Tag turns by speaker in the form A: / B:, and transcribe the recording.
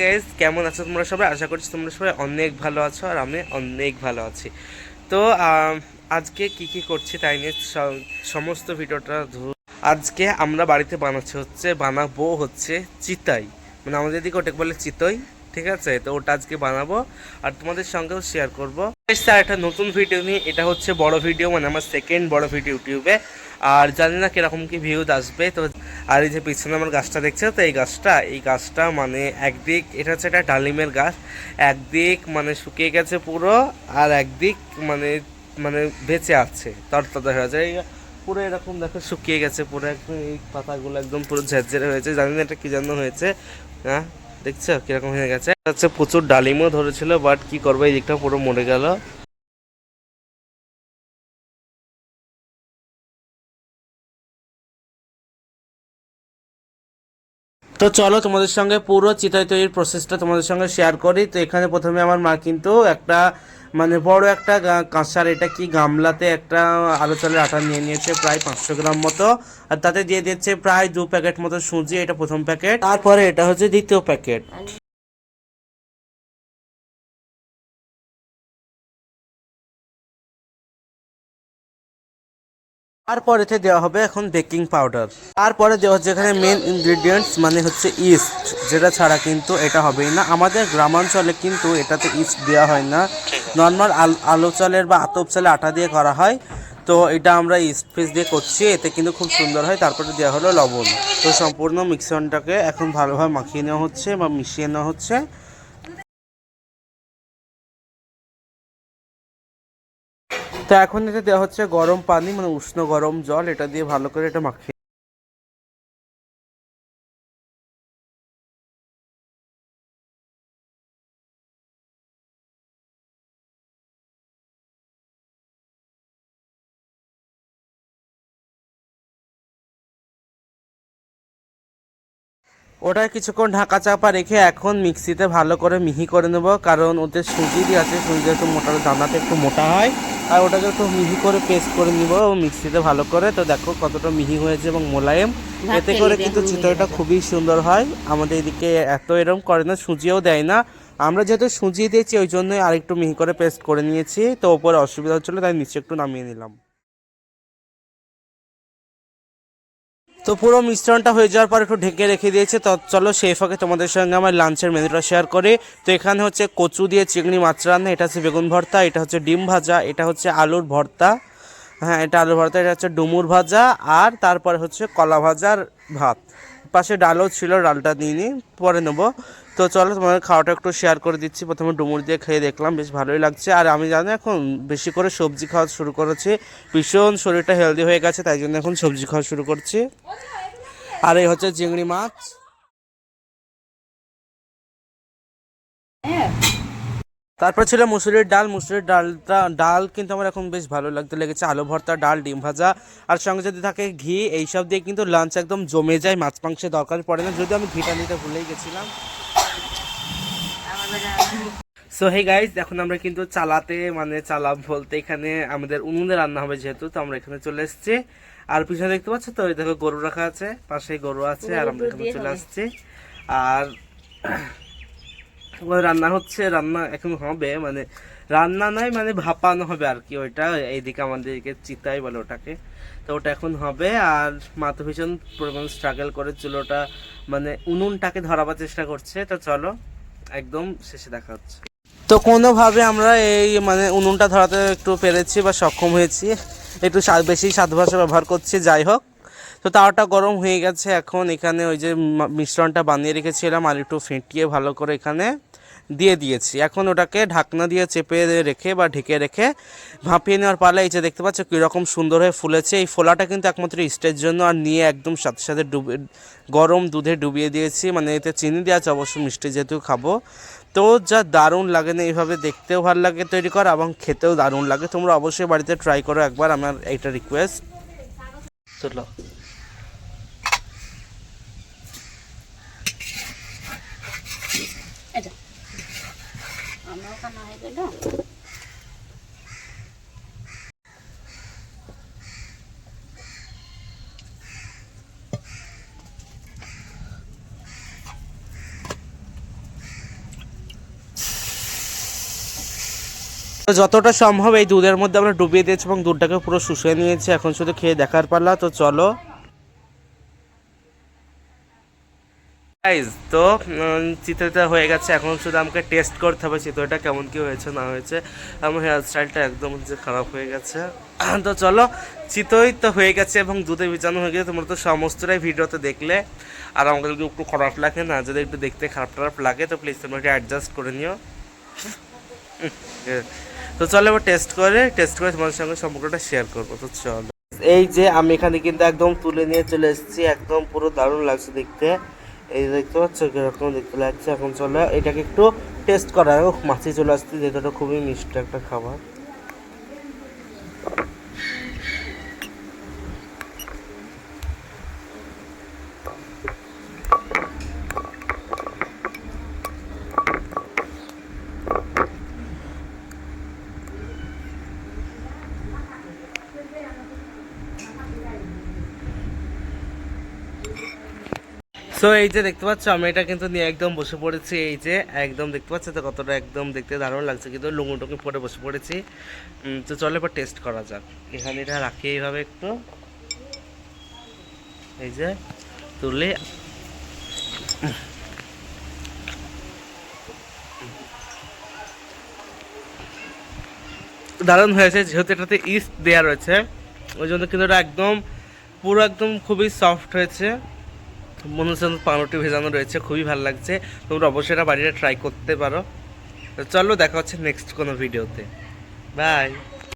A: Guys কেমন আছো তোমরা সবাই? আশা করছি তোমরা সবাই অনেক ভালো আছো আর আমি অনেক ভালো আছি। তো আজকে কি কি করছি তাই নিয়ে সমস্ত ভিডিওটা আজকে আমরা বাড়িতে বানাচ্ছি হচ্ছে, বানাবো হচ্ছে চিতাই। মানে আমাদের দিকে ওটাকে বলে চিতই, ঠিক আছে? তো ওটা আজকে বানাবো আর তোমাদের সঙ্গেও শেয়ার করব। স্যার, একটা নতুন ভিডিও নিয়ে, এটা হচ্ছে বড় ভিডিও মানে আমার সেকেন্ড বড় ভিডিও ইউটিউবে আর জানি না কীরকম কি ভিউজ আসবে, তো আর এই যে পিছনে আমার গাছটা দেখছে তো, এই গাছটা? এই গাছটা মানে একদিক, এটা হচ্ছে একটা ডালিমের গাছ। একদিক মানে শুকিয়ে গেছে পুরো, আর একদিক মানে মানে বেঁচে আছে, তরতাজা হয়ে যায় পুরো এরকম দেখো, শুকিয়ে গেছে পুরো, একদম এই পাতাগুলো একদম পুরো ঝেরঝেরে হয়েছে। জানি না এটা কি জন্য হয়েছে হ্যাঁ? দেখছ কীরকম হয়ে গেছে? হচ্ছে প্রচুর ডালিমও ধরেছিল বাট কি করব, এই দিকটা পুরো মরে গেল। তো চলো, তোমাদের সঙ্গে পুরো চিতাই তৈরির প্রসেসটা তোমাদের সঙ্গে শেয়ার করি। তো এখানে প্রথমে আমার মা কিন্তু একটা মানে বড় একটা কাঁসার, এটা কি গামলাতে একটা আলু চালের আটা নিয়ে নিয়েছে, প্রায় পাঁচশো গ্রাম মতো। আর তাতে দিয়ে দিচ্ছে প্রায় দু প্যাকেট মতো সুজি, এটা প্রথম প্যাকেট। তারপরে এটা হচ্ছে দ্বিতীয় প্যাকেট। তারপরেতে দেওয়া হবে এখন বেকিং পাউডার। তারপরে দেওয়া হচ্ছে এখানে মেন ইনগ্রিডিয়েন্টস মানে হচ্ছে ইস্ট যেটা ছাড়া কিন্তু এটা হবেই না। আমাদের গ্রামাঞ্চলে কিন্তু এটাতে ইস্ট দেওয়া হয় না। নর্মাল আলু চালের বা আতপ চালের আটা দিয়ে করা হয়। তো এটা আমরা ইস্ট ফিস দিয়ে করছি, এতে কিন্তু খুব সুন্দর হয়। তারপরে দেওয়া হলো লবণ। তো সম্পূর্ণ মিক্সনটাকে এখন ভালোভাবে মাখিয়ে নেওয়া হচ্ছে বা মিশিয়ে নেওয়া হচ্ছে। তো এখন এটা দেওয়া হচ্ছে গরম পানি মানে উষ্ণ গরম জল, এটা দিয়ে ভালো করে এটা মাখিয়ে ওটা কিছুক্ষণ ঢাকা চাপা রেখে এখন মিক্সিতে ভালো করে মিহি করে নেব কারণ ওতে সুজি দিয়ে আছে সুজি একটু মোটা দানাতে একটু মোটা হয়। আর ওটাকে একটু মিহি করে পেস্ট করে নিব মিক্সিতে ভালো করে। তো দেখো কতটা মিহি হয়েছে এবং মোলায়েম। এতে করে কিন্তু চিতইটা খুবই সুন্দর হয়। আমাদের এদিকে এত এরকম করে না সুজিও দেয় না। আমরা যেহেতু সুজি দিয়েছি ওই জন্যই আরেকটু মিহি করে পেস্ট করে নিয়েছি। তো ওপরে অসুবিধা হচ্ছিল তাই নিচে একটু নামিয়ে নিলাম। তো পুরো মিশ্রণটা হয়ে যাওয়ার পর একটু ঢেকে রেখে দিয়েছে। তো চলো সেই ফাঁকে তোমাদের সঙ্গে আমার লাঞ্চের মেনুটা শেয়ার করে। তো এখানে হচ্ছে কচু দিয়ে চিংড়ি মাছ রান্না, এটা হচ্ছে বেগুন ভর্তা, এটা হচ্ছে ডিম ভাজা, এটা হচ্ছে আলুর ভর্তা। হ্যাঁ এটা আলুর ভর্তা, এটা হচ্ছে ডুমুর ভাজা, আর তারপরে হচ্ছে কলা ভাজার ভাত। পাশে ডালও ছিল, ডালটা নিয়ে পরে নেব। তো চলো, তোমাদের খাওয়াটা একটু শেয়ার করে দিচ্ছি। প্রথমে ডুমুর দিয়ে খেয়ে দেখলাম, বেশ ভালোই লাগছে। আর আমি জানি এখন বেশি করে সবজি খাওয়া শুরু করেছি। ভীষণ শরীরটা হেলদি হয়ে গেছে, তাই জন্য এখন সবজি খাওয়া শুরু করছি। আর এই হচ্ছে চিংড়ি মাছ। তারপর ছিল মুসুরির ডাল মুসুরির ডালটা ডাল কিন্তু আমার এখন বেশ ভালো লাগতে লেগেছে। আলু ভর্তা ডাল ডিম ভাজা আর সঙ্গে যদি থাকে ঘি এইসব দিয়ে কিন্তু লাঞ্চ একদম জমে যায় মাছ মাংসের দরকার পড়ে না। যদিও আমি ঘিটা নিতে ভুলেই গেছিলাম। সো হে গাইজ এখন আমরা কিন্তু চালাতে মানে চালাম বলতে এখানে আমাদের উনুনে রান্না হবে যেহেতু তো আমরা এখানে চলে এসেছি। আর পিছনে দেখতে পাচ্ছ তো ওই দেখো গরু রাখা আছে পাশে গরু আছে আর আমরা এখানে চলে আসছি। আর রান্না হচ্ছে, রান্না এখন হবে মানে রান্না নয় মানে ভাপানো হবে আর কি ওইটা, এইদিকে আমাদেরকে চিতাই বলে ওটাকে। তো ওটা এখন হবে, আর মা তো ভীষণ পরিমাণ স্ট্রাগল করে চুলোটা মানে উনুনটাকে ধরাবার চেষ্টা করছে। তো চলো, একদম শেষে দেখা হচ্ছে। তো কোনোভাবে আমরা এই মানে উনুনটা ধরাতে একটু পেরেছি বা সক্ষম হয়েছি, একটু বেশি স্বাদ ভাষা ব্যবহার করছি, যাই হোক। তো তাওয়াটা গরম হয়ে গেছে এখন, এখানে ওই যে মিশ্রণটা বানিয়ে রেখেছিলাম, আর একটু ফেটিয়ে ভালো করে এখানে দিয়ে দিয়েছি। এখন ওটাকে ঢাকনা দিয়ে চেপে রেখে বা ঢেকে রেখে ভাপিয়ে নেওয়ার পালা এই যে দেখতে পাচ্ছ কীরকম সুন্দর হয়ে ফুলেছে। এই ফোলাটা কিন্তু একমাত্র ইস্টের জন্য আর নিয়ে একদম সাথে সাথে ডুবে, গরম দুধে ডুবিয়ে দিয়েছি। মানে এতে চিনি দেওয়া আছে, অবশ্য মিষ্টি যেহেতু খাব। তো যা দারুণ লাগে না এইভাবে দেখতেও ভালো লাগে তৈরি করা এবং খেতেও দারুণ লাগে। তোমরা অবশ্যই বাড়িতে ট্রাই করো একবার আমার এইটা রিকোয়েস্ট চলো
B: রান্না হয়ে গেল।
A: তো যতটা সম্ভব এই দুধের মধ্যে আমরা ডুবিয়ে দিয়েছি এবং দুধটাকে পুরো শুষিয়ে নিয়েছি। এখন শুধু খেয়ে দেখার পালা, তো চলো। গাইজ তো চিত্রটা হয়ে গেছে। এখন শুধু আমাকে টেস্ট করতে হবে চিত্রটা, কেমন কি হয়েছে, না হয়েছে। আমার হেয়ার স্টাইলটা একদম হচ্ছে খারাপ হয়ে গেছে। তো চলো চিতই তো হয়ে গেছে এবং দুধে ভিজানো হয়ে গেছে। তোমরা তো সমস্তটাই ভিডিওতে দেখলে। আর আমাকে যদি একটু খারাপ লাগে না, যদি একটু দেখতে খারাপ টারাপ লাগে, তো প্লিজ তোমরা একটু অ্যাডজাস্ট করে নিও। তো চলো, এবার টেস্ট করে টেস্ট করে তোমাদের সঙ্গে সম্পর্কটা শেয়ার করব। তো চলো। এই যে, আমি এখানে কিন্তু একদম তুলে নিয়ে চলে এসেছি। একদম পুরো দারুণ লাগছে দেখতে। এই দেখতে পাচ্ছ কীরকম দেখতে লাগছে এখন চলে এটাকে একটু টেস্ট করা। হোক মাছি চলে আসতে যেটা খুবই মিষ্টি একটা খাবার। সো এই যে দেখতে পাচ্ছ, আমি এটা কিন্তু নিয়ে একদম বসে পড়েছি, এই যে একদম দেখতে পাচ্ছ তো কতটা একদম দেখতে দারুণ লাগছে, কিন্তু লুঙ্গু টুঙ্গি পরে বসে পড়েছি। তো চলো এবার টেস্ট করা যাক। এখানে এটা রাখি এইভাবে একটু। এই যে তুলে। দারুণ হয়েছে, যেহেতু এটাতে ইস্ট দেওয়া রয়েছে, ওই জন্য কিন্তু এটা একদম, পুরো একদম খুবই সফট হয়েছে। মনে হচ্ছে পাউরুটি ভেজানো রয়েছে, খুবই ভালো লাগছে। তোমরা অবশ্যই এটা বাড়িটা ট্রাই করতে পারো। চলো দেখা হচ্ছে নেক্সট কোনো ভিডিওতে বাই